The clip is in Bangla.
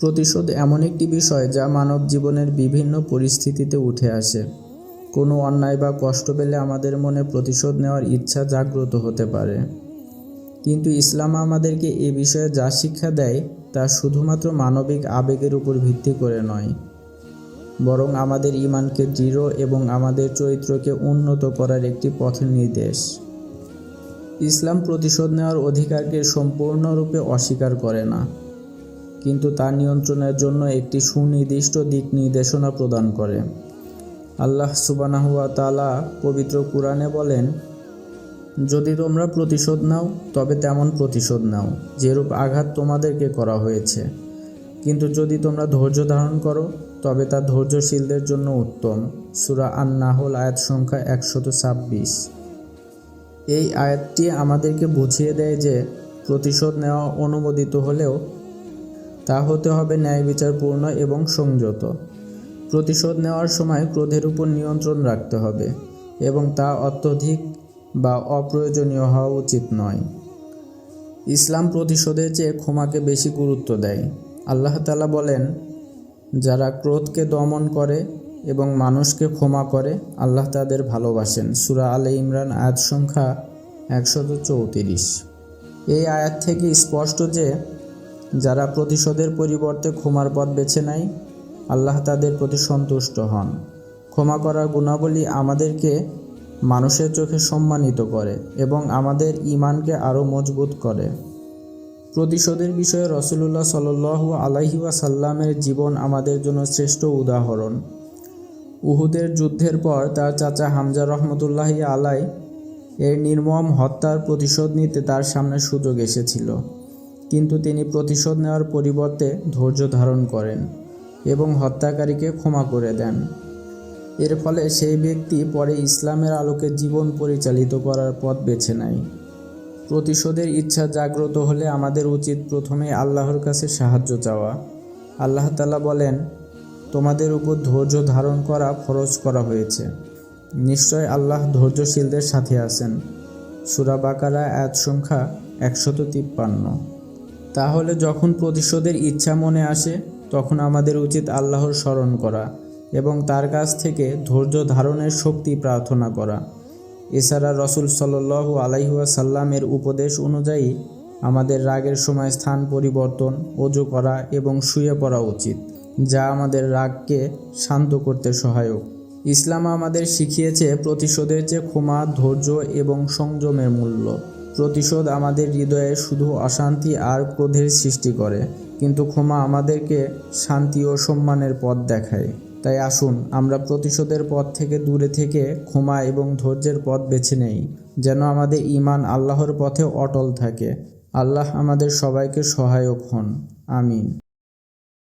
প্রতিশোধ এমন একটি বিষয় যা মানব জীবনের বিভিন্ন পরিস্থিতিতে উঠে আসে। কোনো অন্যায় বা কষ্ট পেলে আমাদের মনে প্রতিশোধ নেওয়ার ইচ্ছা জাগ্রত হতে পারে। কিন্তু ইসলাম আমাদেরকে এ বিষয়ে যা শিক্ষা দেয় তা শুধুমাত্র মানবিক আবেগের উপর ভিত্তি করে নয়, বরং আমাদের ইমানকে দৃঢ় এবং আমাদের চরিত্রকে উন্নত করার একটি পথের নির্দেশ। ইসলাম প্রতিশোধ নেওয়ার অধিকারকে সম্পূর্ণরূপে অস্বীকার করে না, কিন্তু তা নিয়ন্ত্রণের জন্য একটি সুনির্দিষ্ট দিক নির্দেশনা প্রদান করে। আল্লাহ সুবানাহুয়া তালা পবিত্র কুরআনে বলেন, যদি তোমরা প্রতিশোধ নাও, তবে তেমন প্রতিশোধ নাও, যেরূপ আঘাত তোমাদেরকে করা হয়েছে। কিন্তু যদি তোমরা ধৈর্য ধারণ করো, তবে তা ধৈর্যশীলদের জন্য উত্তম। সুরা আন্নাহল আয়াত সংখ্যা একশত ছাব্বিশ। এই আয়াতটি আমাদেরকে বুঝিয়ে দেয় যে প্রতিশোধ নেওয়া অনুমোদিত হলেও তা হতে হবে ন্যায় বিচারপূর্ণ এবং সংযত। প্রতিশোধ নেওয়ার সময় ক্রোধের উপর নিয়ন্ত্রণ রাখতে হবে এবং তা অত্যধিক বা অপ্রয়োজনীয় হওয়া উচিত নয়। ইসলাম প্রতিশোধের চেয়ে ক্ষমাকে বেশি গুরুত্ব দেয়। আল্লাহ তালা বলেন, যারা ক্রোধকে দমন করে এবং মানুষকে ক্ষমা করে আল্লাহ তাদের ভালোবাসেন। সুরা আলে ইমরান আয়াত সংখ্যা একশত চৌত্রিশ। এই আয়াত থেকে স্পষ্ট যে যারা প্রতিশোধের পরিবর্তে ক্ষমার পথ বেছে নেয়, আল্লাহ তাদের প্রতি সন্তুষ্ট হন। ক্ষমা করার গুণাবলী আমাদেরকে মানুষের চোখে সম্মানিত করে এবং আমাদের ইমানকে আরও মজবুত করে। প্রতিশোধের বিষয়ে রসুলুল্লাহ সাল্লু আলাহি সাল্লামের জীবন আমাদের জন্য শ্রেষ্ঠ উদাহরণ। উহুদের যুদ্ধের পর তার চাচা হামজা রহমতুল্লাহি আলাই এর নির্মম হত্যার প্রতিশোধ নিতে তার সামনে সুযোগ এসেছিল। কিন্তু তিনি প্রতিশোধ নেওয়ার পরিবর্তে ধৈর্য ধারণ করেন এবং হত্যাকারীকে ক্ষমা করে দেন। এর ফলে সেই ব্যক্তি পরে ইসলামের আলোকে জীবন পরিচালিত করার পথ বেছে নেয়। প্রতিশোধের ইচ্ছা জাগ্রত হলে আমাদের উচিত প্রথমে আল্লাহর কাছে সাহায্য চাওয়া। আল্লাহ তালা বলেন তোমাদের উপর ধৈর্য ধারণ করা ফরজ করা হয়েছে। নিশ্চয় আল্লাহ ধৈর্যশীলদের সাথে আছেন। সুরা বাকারা আয়াত সংখ্যা একশত তিপ্পান্ন। তাহলে যখন প্রতিশোধের ইচ্ছা মনে আসে, তখন আমাদের উচিত আল্লাহর স্মরণ করা এবং তার কাছ থেকে ধৈর্য ধারণের শক্তি প্রার্থনা করা। এছাড়া রসুল সাল্লু আলাইহুয়া সাল্লামের উপদেশ অনুযায়ী আমাদের রাগের সময় স্থান পরিবর্তন, অজু করা এবং শুয়ে পড়া উচিত। যা আমাদের রাগকে শান্ত করতে সহায়ক। ইসলাম আমাদের শিখিয়েছে প্রতিশোধের চেয়ে ক্ষমা, ধৈর্য এবং সংযমের মূল্য। প্রতিশোধ আমাদের হৃদয়ে শুধু অশান্তি আর ক্রোধের সৃষ্টি করে, কিন্তু ক্ষমা আমাদেরকে শান্তি ও সম্মানের পথ দেখায়। তাই আসুন, আমরা প্রতিশোধের পথ থেকে দূরে থেকে ক্ষমা এবং ধৈর্যের পথ বেছে নেই, যেন আমাদের ইমান আল্লাহর পথে অটল থাকে। আল্লাহ আমাদের সবাইকে সহায়ক হন। আমিন।